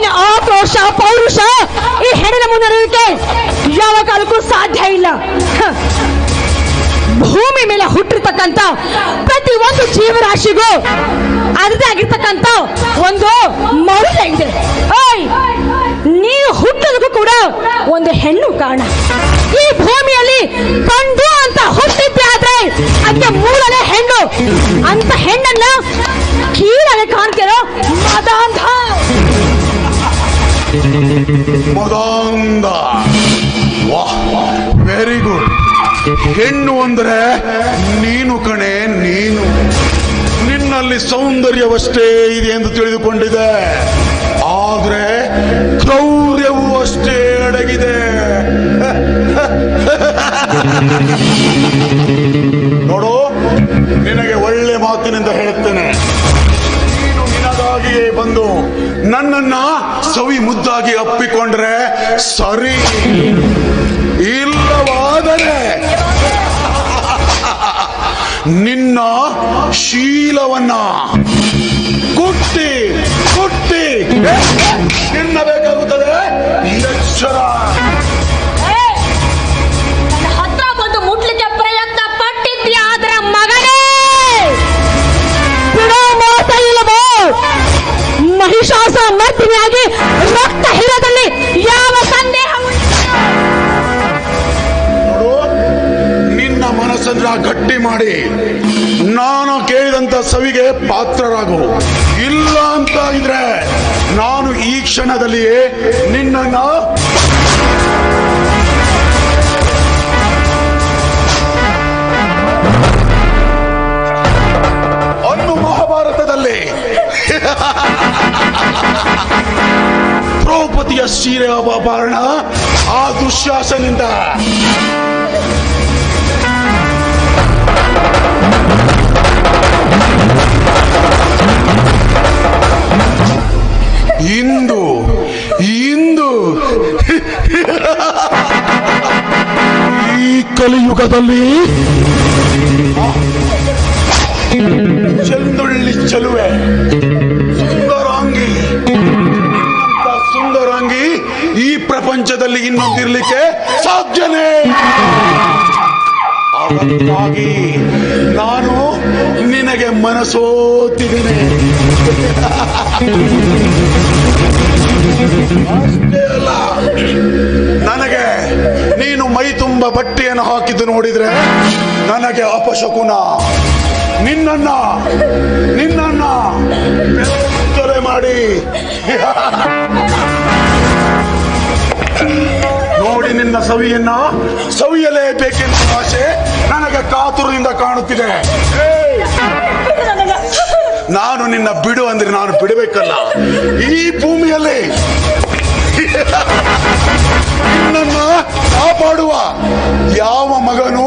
ಹೆಣ್ಣಿನ ಆಕ್ರೋಶ, ಪೌರುಷ? ಈ ಹೆಣ್ಣಿನ ಮುನ್ನಡೆಯೋದಕ್ಕೆ ಯಾವ ಕಾಲಕ್ಕೂ ಸಾಧ್ಯ ಇಲ್ಲ. ಭೂಮಿ ಮೇಲೆ ಹುಟ್ಟಿರ್ತಕ್ಕಂಥ ಪ್ರತಿ ಒಂದು ಜೀವರಾಶಿಗೂ ಅದರದೇ ಆಗಿರ್ತಕ್ಕಂತ ಒಂದು ಮೌಲ್ಯ ಇದೆ. ಓಯ್, ನೀವು ಹುಟ್ಟೋದಕ್ಕೂ ಕೂಡ ಒಂದು ಹೆಣ್ಣು ಕಾರಣ. ಈ ಭೂಮಿಯಲ್ಲಿ ಕಂಡು ಅಂತ ಹುಟ್ಟಿದ್ದೆ ಆದ್ರೆ ಅದಕ್ಕೆ ಮೂರನೇ ಹೆಣ್ಣು. ಅಂತ ಹೆಣ್ಣನ್ನ ಕೀಳಲೆ ಕಾಣ್ತಿರೋ ಮದಾಂಧ. ಮದಾಂಧ ವಾಹ್ ವೆರಿ ಗುಡ್ ಹೆಣ್ಣು ಅಂದ್ರೆ ನೀನು ಕಣೆ, ನೀನು. ನಿನ್ನಲ್ಲಿ ಸೌಂದರ್ಯವಷ್ಟೇ ಇದೆ ಎಂದು ತಿಳಿದುಕೊಂಡಿದೆ. ಆದ್ರೆ ಕ್ರೌರ್ಯವೂ ಅಷ್ಟೇ ಅಡಗಿದೆ. ನನ್ನನ್ನ ಸವಿ ಮುದ್ದಾಗಿ ಅಪ್ಪಿಕೊಂಡ್ರೆ ಸರಿ ಇಲ್ಲವಾದರೆ ನಿನ್ನ ಶೀಲವನ್ನ ಕುಟ್ಟಿ ಕುಟ್ಟಿ ತಿನ್ನಬೇಕಾಗುತ್ತದೆ ಮಾಡಿ ನಾನು ಕೇಳಿದಂತ ಸವಿಗೆ ಪಾತ್ರರಾಗು. ಇಲ್ಲ ಅಂತ ಇದ್ರೆ ನಾನು ಈ ಕ್ಷಣದಲ್ಲಿಯೇ ನಿನ್ನನ್ನು ಅನ್ನು ಮಹಾಭಾರತದಲ್ಲಿ ದ್ರೌಪದಿಯ ಸೀರೆ ಅಪಹರಣ ಆ ದುಶ್ಯಾಸನಿಂದ. ಇಂದು ಇಂದು. ಈ ಕಲಿಯುಗದಲ್ಲಿ ಚಂದುಳ್ಳಿ ಚಲುವೆ ಸುಂದರಾಂಗಿ. ಸುಂದರಾಂಗಿ ಈ ಪ್ರಪಂಚದಲ್ಲಿ ಇನ್ನೊಂದಿರ್ಲಿಕ್ಕೆ ಸಾಧ್ಯನೇ ನಾನು ನಿನಗೆ ಮನಸೋತಿದ್ದೇನೆ ನನಗೆ ನೀನು ಮೈ ತುಂಬ ಬಟ್ಟೆಯನ್ನು ಹಾಕಿದ್ದು ನೋಡಿದ್ರೆ ನನಗೆ ಅಪಶಕುನ. ನಿನ್ನನ್ನ ನಿನ್ನನ್ನ ತೊರೆ ಮಾಡಿ. ನೋಡಿ ನಿನ್ನ ಸವಿಯನ್ನ ಸವಿಯಲೇಬೇಕೆಂಬ ಆಸೆ ನನಗೆ ಕಾತುರದಿಂದ ಕಾಣುತ್ತಿದೆ! ನಾನು ನಿನ್ನ ಬಿಡು ಅಂದ್ರೆ ನಾನು ಬಿಡಬೇಕಲ್ಲ. ಈ ಭೂಮಿಯಲ್ಲಿ ನಿನ್ನನ್ನ ಕಾಪಾಡುವ ಯಾವ ಮಗನು